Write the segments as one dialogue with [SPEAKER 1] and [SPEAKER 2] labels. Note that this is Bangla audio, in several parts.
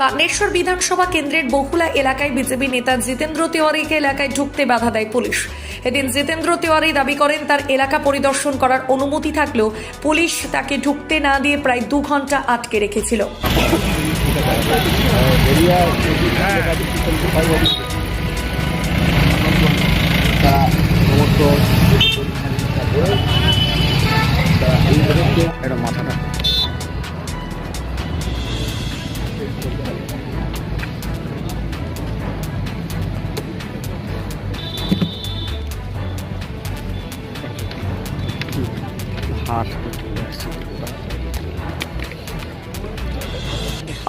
[SPEAKER 1] বাগনেশ্বর বিধানসভা কেন্দ্রের বহুলা এলাকায় বিজেপি নেতা জিতেন্দ্র তিওয়ারিকে এলাকায় ঢুকতে বাধা দেয় পুলিশ। এদিন জিতেন্দ্র তিওয়ারি দাবি করেন, তার এলাকা পরিদর্শন করার অনুমতি থাকলেও পুলিশ তাকে ঢুকতে না দিয়ে প্রায় দু ঘণ্টা আটকে রেখেছিল।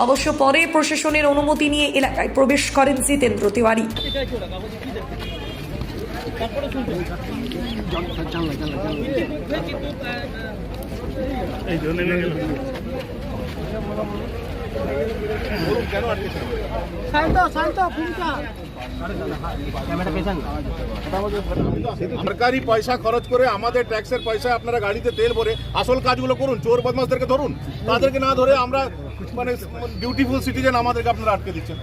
[SPEAKER 1] অবশ্য পরে প্রশাসনের অনুমতি নিয়ে এলাকায় প্রবেশ করেন জিতেন্দ্র তিওয়ারি।
[SPEAKER 2] সরকারি পয়সা খরচ করে আমাদের ট্যাক্সের পয়সা আপনারা গাড়িতে তেল ভরে আসল কাজগুলো করুন চোর বদমাসদেরকে ধরুন। তাদেরকে না ধরে আমরা মানে বিউটিফুল সিটিজেন আমাদেরকে আপনারা আটকে দিচ্ছেন।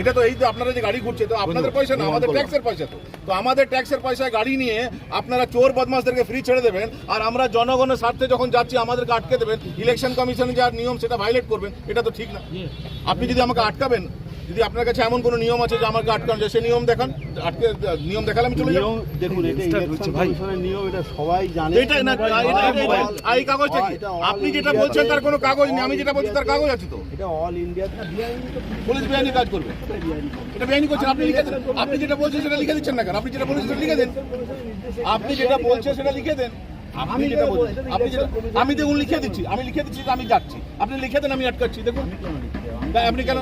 [SPEAKER 2] এটা তো এই তো আপনারা যে গাড়ি ঘুরছে তো আপনাদের পয়সা না আমাদের ট্যাক্সের পয়সা তো। তো আমাদের ট্যাক্সের পয়সায় গাড়ি নিয়ে আপনারা চোর বদমাসদেরকে ফ্রি ছেড়ে দেবেন আর আমরা জনগণের স্বার্থে যখন যাচ্ছি আমাদেরকে আটকে দেবেন ইলেকশন কমিশন যা নিয়ম সেটা ভাইলেট করবেন এটা তো ঠিক না। আপনি যদি আমাকে আটকাবেন যদি আপনার কাছে এমন কোনো নিয়ম আছে যে আমাকে আটকানো যায় সে নিয়ম দেখান। আটকে নিয়ম দেখালে আমি চলে যাব।
[SPEAKER 3] দেখুন এটা ইলেকশন কমিশনের নিয়ম এটা সবাই জানে।
[SPEAKER 2] এটা না এটা- এই কাগজটা কি? আপনি যেটা বলছেন তার কোনো কাগজ নেই আমি যেটা বলছি তার কাগজ আছে তো।
[SPEAKER 3] এটা অল ইন্ডিয়া
[SPEAKER 2] পুলিশ বেআইনি কাজ করবে। এটা বেআইনি করছেন আপনি লিখে দেন। আপনি যেটা বলছেন সেটা লিখে দিচ্ছেন না কেন? আপনি যেটা বলেছেন সেটা লিখে দেন। আপনি যেটা বলছেন সেটা লিখে দেন। আপনি যেটা বলছেন আপনি যেটা আমি দেখুন লিখে দিচ্ছি আমি লিখে দিচ্ছি যে আমি যাচ্ছি। আপনি লিখে দেন আমি আটকাচ্ছি। দেখুন। তাই আপনি কেন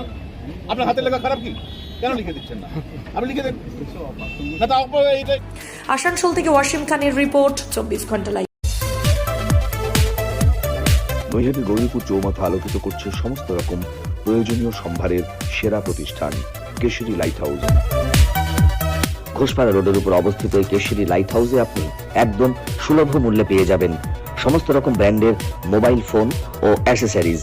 [SPEAKER 2] আপনার হাতের লেখা খারাপ কি? কেন লিখে দিচ্ছেন না? আপনি লিখে দেন। না তা
[SPEAKER 1] আসানসোল থেকে ওয়াসিম খানের রিপোর্ট চব্বিশ ঘণ্টা লাইভ
[SPEAKER 4] নৈহাটি গৌরীপুর চৌমাথা আলোকিত করছে সমস্ত রকম প্রয়োজনীয় সম্ভারের সেরা প্রতিষ্ঠান কেশরী লাইট হাউস ঘোষপাড়া রোডের উপর অবস্থিত এই কেশরী লাইট হাউসে আপনি একদম সুলভ মূল্যে পেয়ে যাবেন সমস্ত রকম ব্র্যান্ডের মোবাইল ফোন ও অ্যাসেসরিজ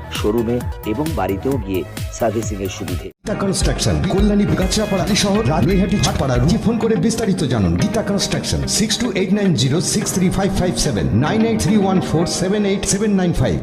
[SPEAKER 4] শোরুমে এবং বাড়িতেও গিয়ে সার্ভিসিং এর সুবিধে।
[SPEAKER 5] গীতা কনস্ট্রাকশন, কল্যাণী গাছরাপাড়া শহর রাজবিহাটি হাটপাড়া রুজি ফোন করে বিস্তারিত জানুন। Geeta construction six two eight nine zero six three five five seven nine eight three one four seven eight seven nine five